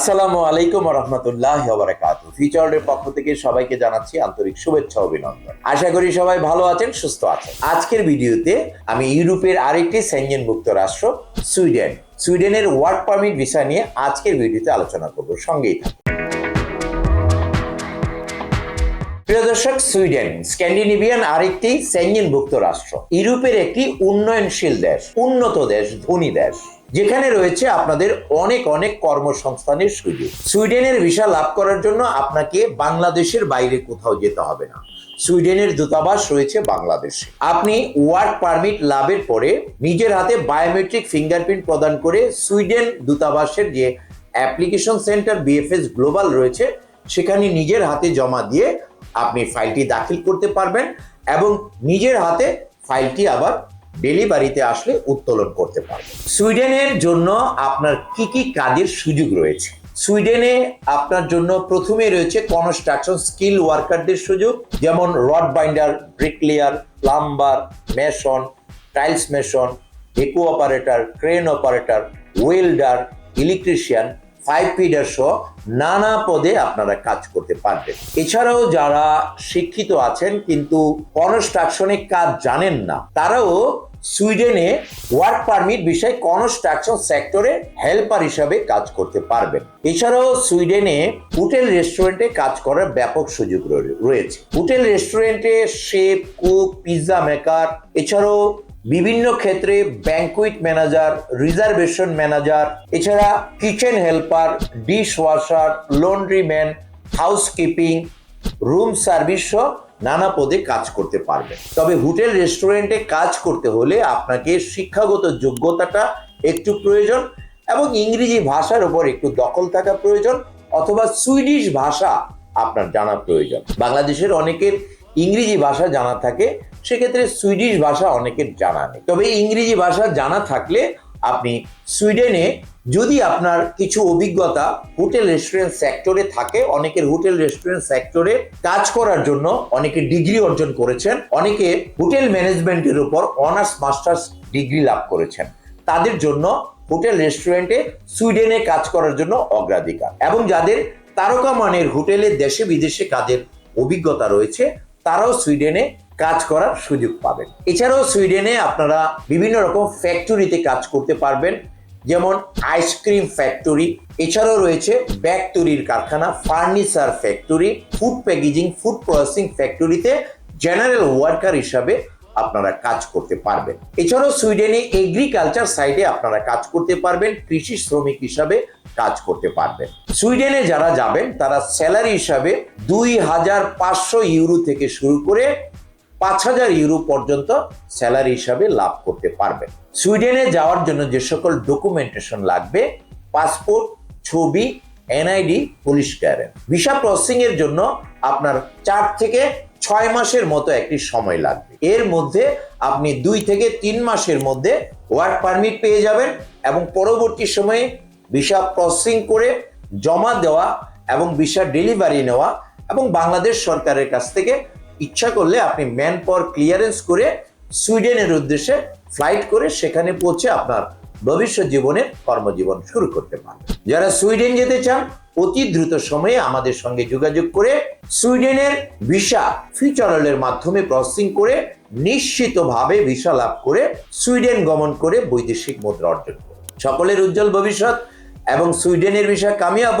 আসসালামু আলাইকুম রহমতুল্লাহ বারাকাতু। ফিচারের পক্ষ থেকে সবাইকে জানাচ্ছি আন্তরিক শুভেচ্ছা অভিনন্দন। আশা করি সবাই ভালো আছেন, সুস্থ আছেন। আজকের ভিডিওতে আমি ইউরোপের আরেকটি সেঞ্জেন মুক্ত রাষ্ট্র, সুইডেন। সুইডেনের ওয়ার্ক পারমিট ভিসা নিয়ে আজকের ভিডিওতে আলোচনা করব। সঙ্গেই প্রিয় দর্শক, সুইডেন, স্ক্যান্ডিনেভিয়ান আরেকটি সেঞ্জেনভুক্ত রাষ্ট্র। ইউরোপের একটি উন্নয়নশীল দেশ, উন্নত দেশ, ধনী দেশ। যেখানে রয়েছে আপনাদের অনেক অনেক কর্মসংস্থানের সুযোগ। সুইডেনের ভিসা লাভ করার জন্য আপনাকে বাংলাদেশের বাইরে কোথাও যেতে হবে না। সুইডেনের দূতাবাস রয়েছে বাংলাদেশে। আপনি ওয়ার্ক পারমিট লাভের পরে নিজের হাতে বায়োমেট্রিক ফিঙ্গারপ্রিন্ট প্রদান করে সুইডেন দূতাবাসের যে অ্যাপ্লিকেশন সেন্টার বিএফএস গ্লোবাল রয়েছে, সেখানে নিজের হাতে জমা দিয়ে আপনি ফাইলটি দাখিল করতে পারবেন এবং নিজের হাতে ফাইলটি আবার ডেলিভারিতে আসলে উত্তোলন করতে পারবেন সুইডেনের জন্য আপনার কি কি কাজের সুযোগ রয়েছে? সুইডেনে আপনার জন্য প্রথমে রয়েছে কনস্ট্রাকশন স্কিল ওয়ার্কারদের সুযোগ, যেমন rod binder, bricklayer, plumber, mason, tiles mason, deco operator, crane operator, welder, electrician pipe fitter সহ নানা পদে আপনারা কাজ করতে পারবেন। এছাড়াও যারা শিক্ষিত আছেন কিন্তু কনস্ট্রাকশনে কাজ জানেন না, তারাও সুইডেনে ওয়ার্ক পারমিট বিষয়ে কনস্ট্রাকশন সেক্টরে হেল্পার হিসাবে কাজ করতে পারবেন। এছাড়াও সুইডেনে হোটেল রেস্টুরেন্টে কাজ করার ব্যাপক সুযোগ রয়েছে। হোটেল রেস্টুরেন্টে শেফ, কুক, পিৎজা মেকার, এছাড়াও বিভিন্ন ক্ষেত্রে ব্যাংকুইট ম্যানেজার, রিজার্ভেশন ম্যানেজার, এছাড়া kitchen helper dish washer laundry man housekeeping, room service সহ নানা পদে কাজ করতে পারবেন তবে হোটেল, রেস্টুরেন্টে কাজ করতে হলে আপনাকে শিক্ষাগত যোগ্যতাটা একটু প্রয়োজন এবং ইংরেজি ভাষার উপর একটু দখল থাকা প্রয়োজন অথবা সুইডিশ ভাষা আপনার জানা প্রয়োজন। বাংলাদেশের অনেকের ইংরেজি ভাষা জানা থাকে, সেক্ষেত্রে সুইডিশ ভাষা অনেকের জানা নেই। তবে ইংরেজি ভাষা জানা থাকলে আপনি সুইডেনে যদি আপনার কিছু অভিজ্ঞতা হোটেল রেস্টুরেন্ট সেক্টরে থাকে, অনেকের হোটেল রেস্টুরেন্ট সেক্টরে কাজ করার জন্য অনেকে ডিগ্রি অর্জন করেছেন, অনেকে হোটেল ম্যানেজমেন্টের উপর অনার্স, মাস্টার্স ডিগ্রি লাভ করেছেন, তাদের জন্য হোটেল রেস্টুরেন্টে সুইডেনে কাজ করার জন্য অগ্রাধিকার। এবং যাদের তারকা মানের হোটেলে দেশে বিদেশে কাজের অভিজ্ঞতা রয়েছে, তারাও সুইডেনে কাজ করার সুযোগ পাবেন। এছাড়াও সুইডেনে আপনারা বিভিন্ন রকম ফ্যাক্টরিতে কাজ করতে পারবেন, যেমন আইসক্রিম ফ্যাক্টরি এছাড়াও রয়েছে ব্যাগ তৈরির কারখানা furniture factory food packaging food processing ফ্যাক্টরিতে জেনারেল ওয়ার্কার হিসাবে আপনারা কাজ করতে পারবেন। এছাড়াও সুইডেনে এগ্রিকালচার সাইডে আপনারা কাজ করতে পারবেন, কৃষি শ্রমিক হিসাবে কাজ করতে পারবেন। সুইডেনে যারা যাবেন, তারা স্যালারি হিসাবে দুই হাজার পাঁচশো ইউরো থেকে শুরু করে পাঁচ হাজার ইউরো পর্যন্ত স্যালারি হিসাবে লাভ করতে পারবেন সুইডেনে যাওয়ার জন্য যে সকল ডকুমেন্টেশন লাগবে, পাসপোর্ট, ছবি, NID, police clearance visa processing এর জন্য আপনার চার থেকে ছয় মাসের মতো একটি সময় লাগবে। এর মধ্যে আপনি দুই থেকে তিন মাসের মধ্যে ওয়ার্ক পারমিট পেয়ে যাবেন এবং পরবর্তী সময়ে ভিসা প্রসেসিং করে জমা দেওয়া এবং ভিসা ডেলিভারি নেওয়া এবং বাংলাদেশ সরকারের কাছ থেকে ইচ্ছা করলে আপনি ম্যান পাওয়ার ক্লিয়ারেন্স করে সুইডেনের উদ্দেশ্যে ফ্লাইট করে সেখানে পৌঁছে আপনার ভবিষ্যৎ জীবনের কর্মজীবন শুরু করতে পারবেন। যারা সুইডেন যেতে চান, অতি দ্রুত সময়ে আমাদের সঙ্গে যোগাযোগ করে সুইডেনের ভিসা ফিউচারলের মাধ্যমে প্রসেসিং করে নিশ্চিতভাবে ভিসা লাভ করে সুইডেন গমন করে বৈদেশিক মুদ্রা অর্জন করুন। সকলের উজ্জ্বল ভবিষ্যৎ এবং সুইডেনের ভিসা কামিয়াব।